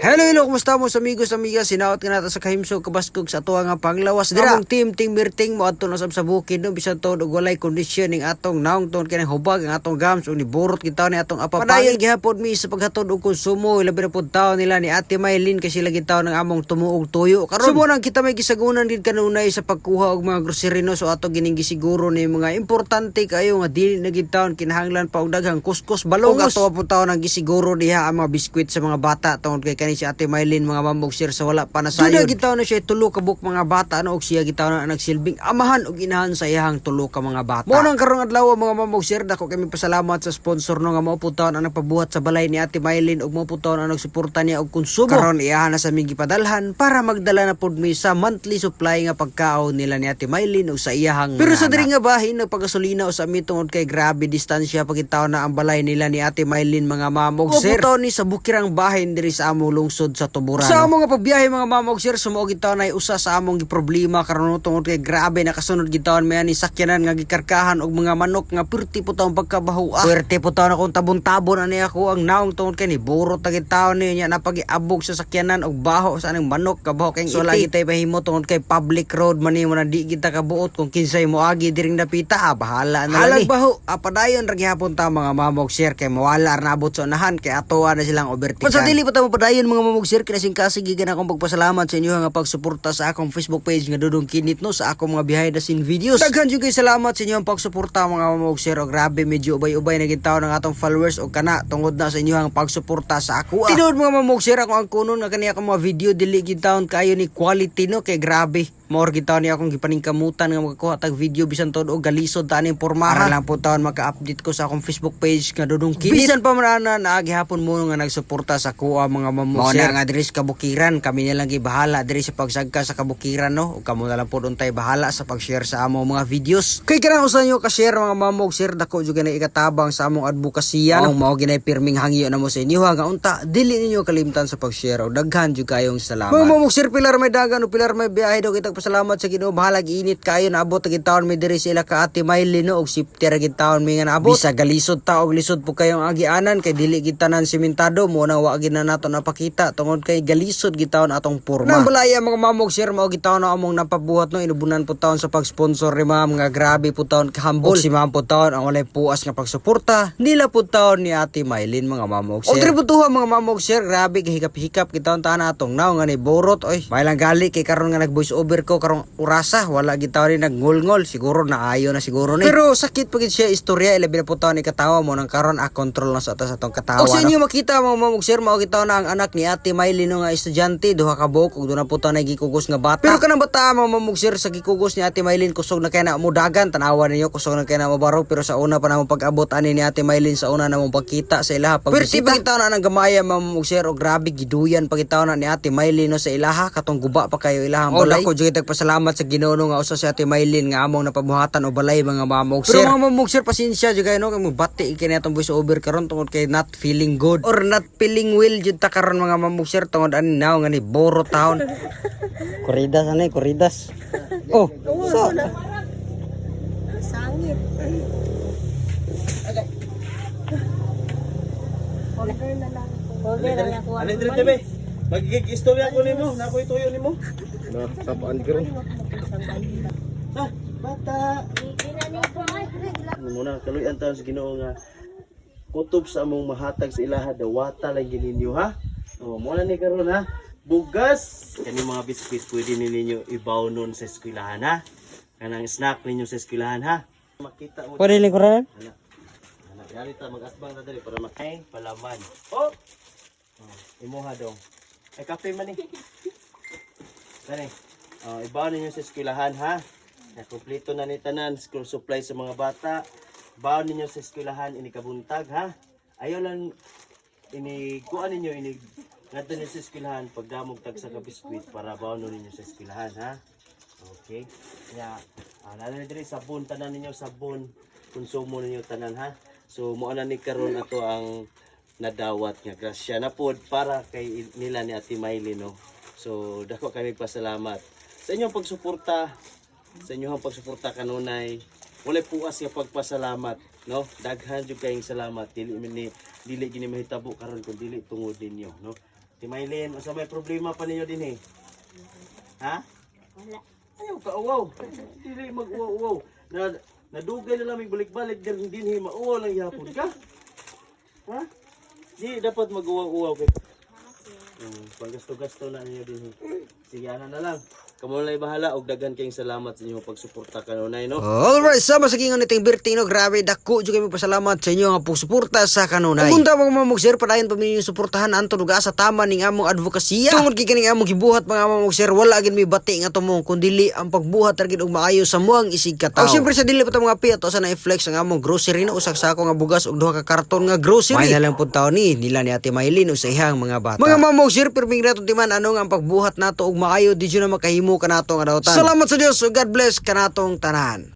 Hello, hello, kumusta mo sa amigos, amigas? Sinaot ka natin sa kahimsog kabaskog sa tuwa nga panglawas. Dira, among team, team mirting mo ato na sab sa bukid no? Bisan to og walay kondisyon ning atong naong ton kanang hubag ang atong gams ug ni burot kita ni atong apa Padayon gihapon mi sa paghatod og konsumo labi na pud taon nila ni Ate Maylin kasi lagi taon ng among tumuog tuyo. Karon. Sumo nang kita may gisagunan din kanunay sa pagkuha og mga grocery no? So ato gining gisiguro ni mga importante kayo nga dili na gid taon kinahanglan pa og daghang kuskus. Balong ato po taon ang gisiguro diha ang mga biskwit sa mga bata tungod kay kani si Ate Maylin mga mambog sir sa wala pa na sayon. Juda gitaw na siya tulo ka buk mga bata no og siya gitaw na nagsilbing amahan og inahan sa iyahang tulo ka mga bata. Mo nang karong adlaw mga mambog sir dako kami pasalamat sa sponsor no nga mao putawon ang nagpabuhat sa balay ni Ate Maylin og mao putawon ang nagsuporta niya og konsumo. Karon iyahan na sa ming gipadalhan para magdala na pud mi sa monthly supply nga pagkaon nila ni Ate Maylin og sa iyahang Pero sa diri nga bahin nagpagasolina o sa mi tungod kay grabe distansya pagitaw na ang balay nila ni Ate Maylin mga mamog sir. Ni sa bukirang bahin diri sa among lungsod sa Tuburan. Sa among nga pagbiyahe mga mamog sir sumuog gitaw na usa sa among giproblema karon tungod kay grabe nakasunod gitaw mi ani sakyanan nga gikarkahan og mga manok nga perti po taong pagkabaho. Ah, perti po taon akong tabon-tabon ani ako ang naong tungod kay ni burot ta gitaw ni nya napagiabog sa sakyanan og baho sa anong manok kabaho kay so lagi tay mahimo tungod kay public road man mo na di kita kabuot kung kinsay mo agi diring napita ah, bahala na lang ni. baho apadayon ra gihapon ta mga mamog sir kay mawala ra nabot sa unahan kay atoa na silang overtikan. Sa dili pa ta mo padayon mga mamog sir kay sing kasigigan akong pagpasalamat sa inyo nga pagsuporta sa akong Facebook page nga dudong kinit no sa akong mga behind the scene videos. Daghan jud kay salamat sa inyo ang pagsuporta mga mamog sir o grabe medyo ubay-ubay na gintaw ng atong followers o kana tungod na sa inyo ang pagsuporta sa ako. ah. Tinuod mga mamog sir ako ang kunon nga kaniya akong mga video dili gintaw kayo ni quality no kay grabe. More gitaw ni akong gipaningkamutan nga magkuha tag video bisan todo og galisod ta ning pormahan. Para lang po taon maka-update ko sa akong Facebook page nga dudong kinit. Bisan pa man na naagi hapon mo nga nagsuporta sa kuha mga mamog sir. nga diri sa kabukiran kami na lang gibahala diri sa pagsagka sa kabukiran no. Ug kamo na lang po untay bahala sa pag-share sa among mga videos. Kay kanang usa nyo ka-share mga mamog sir dako jud na ikatabang sa among advokasya. Ang mao ginay pirming hangyo na mo sa inyo nga unta dili ninyo kalimtan sa pag-share og daghan jud kayong salamat. Mga mamog sir pilar may dagan o pilar may biyahe daw kitag pasalamat sa Ginoo. Bahalag init kayo. Naabot gid taon mi diri sila ka Maylin no? Og safety ra gid taon mi nga naabot. Bisa galisod ta og lisod po kayong agianan. Kay dili gid tanan simentado. Mo na wa gid na nato napakita. Tungod kay galisod gid taon atong porma. Nang balaya mga mamog sir. Mao gid taon na among napabuhat no? Inubunan po taon sa pag-sponsor ni ma'am. Nga grabe po taon. Kahambol. Si ma'am po taon. Ang walay puas nga pagsuporta nila po taon ni Ate Maylin mga mamog sir. Og diri po tuha mga mamog sir. Grabe kay hikap-hikap gid taon ta na atong naw nga ni borot. Oy. May lang gali kay karon nga nag voice over ko karong urasa wala gid taon ni naggulngol siguro naayo na siguro ni. Pero sakit pa gid siya istorya ilabi na po taon ni katawa mo nang karon a control na sa atas atong katawa. Og sa inyo makita mga mamog sir mao gid taon na ang anak ni Ate Maylin no nga estudyante duha ka buok doon na po taon na gikugos nga bata. Pero kanang bata mga mamog sir sa gikugos ni Ate Maylin kusog na kay na mudagan tanawa ninyo kusog na kay na mabarog pero sa una pa namong pag-abot ani ni Ate Maylin sa una namong pagkita sa ilaha pag Pero pagkita na nang gamaya mamog sir og grabe giduyan pagkita na ni Ate Maylin no sa ilaha katong guba pa kayo ilahang balay. Oh, jud pasalamat sa Ginoo no nga usa si Ate Maylin nga among napabuhatan o balay mga mamog sir. Pero mga mamog sir pasensya jud kayo no kay mo bati kini atong voice over karon tungod kay not feeling good or not feeling well jud ta karon mga mamog sir tungod ani now nga ni boro taon. Kuridas ani kuridas. Oh, so Sangit. Order na lang. Order na lang. Ano dito tebe? Magigig istorya ko nimo, nako ituyo nimo. Na sapaan ko ron. Ah, bata. Ano muna kaluyan taon sa Ginoo nga kutob sa among mahatag sa ilaha dawata lang gininyo ha. Oh, mo na ni karon ha. Bugas kani mga biskwit pwede ni ninyo ibaw nun sa eskwelahan ha. Kanang snack ninyo sa eskwelahan ha. Makita mo pwede likuran? Anak. Anak, yari ta mag-asbang na dali para makay palaman. Oh! oh imuha dong. Ay, kape man eh. Dali. Oh, ibaw ninyo sa eskwelahan ha. Na kumpleto na ni tanan school supply sa mga bata. Baon ninyo sa eskwelahan ini kabuntag ha. Ayaw lang ini kuan ninyo ini ngadto ninyo sa eskwelahan pagdamog tag sa biskwit para baon ninyo sa eskwelahan ha. Okay. Ya, ah, nana diri sabon tanan ninyo sabon konsumo ninyo tanan ha. So mo ni karon ato ang nadawat nga grasya na pod para kay nila ni Ate Miley no. So dako kami pasalamat sa inyong pagsuporta sa inyong pagsuporta kanunay walay puas nga pagpasalamat no daghan jud kayong salamat dili ni dili gini mahitabo karon kun dili tungod ninyo no Timaylin, asa may problema pa ninyo din eh. Ha? Wala. Ayaw ka uwaw. Dili mag-uwaw-uwaw. Na, nadugay na lang may balik-balik din din. Mauwaw lang yapon ka. Ha? Di dapat mag-uwaw-uwaw. kay- Hmm, panggasto-gasto na ninyo din. Sige, ana na lang. Kamu na bahala og daghan kayong salamat sa inyong pagsuporta kanunay no. Alright, sama sa kingon iting Bertino, grabe dako jud kami pasalamat sa inyo nga pagsuporta sa kanunay. Kung mo mo mag-share padayon pa minyo suportahan anto duga sa tama ning among advokasya. Tungod kay kining among gibuhat mga among mag-share wala gid mi bati nga tumong kun dili ang pagbuhat ra gid og maayo sa muang isig katawo. Og syempre sa dili pa ta mga piato sa na-flex ang among grocery na usak sako nga bugas og duha ka karton nga grocery. May lang pud taon ni nila ni Ate Maylin o sa ihang mga bata. Mga mamog share pirming nato timan ano nga ang pagbuhat nato og maayo di jud na makahimo kanato nga dawtan. Salamat sa Dios ug God bless kanatong tanan.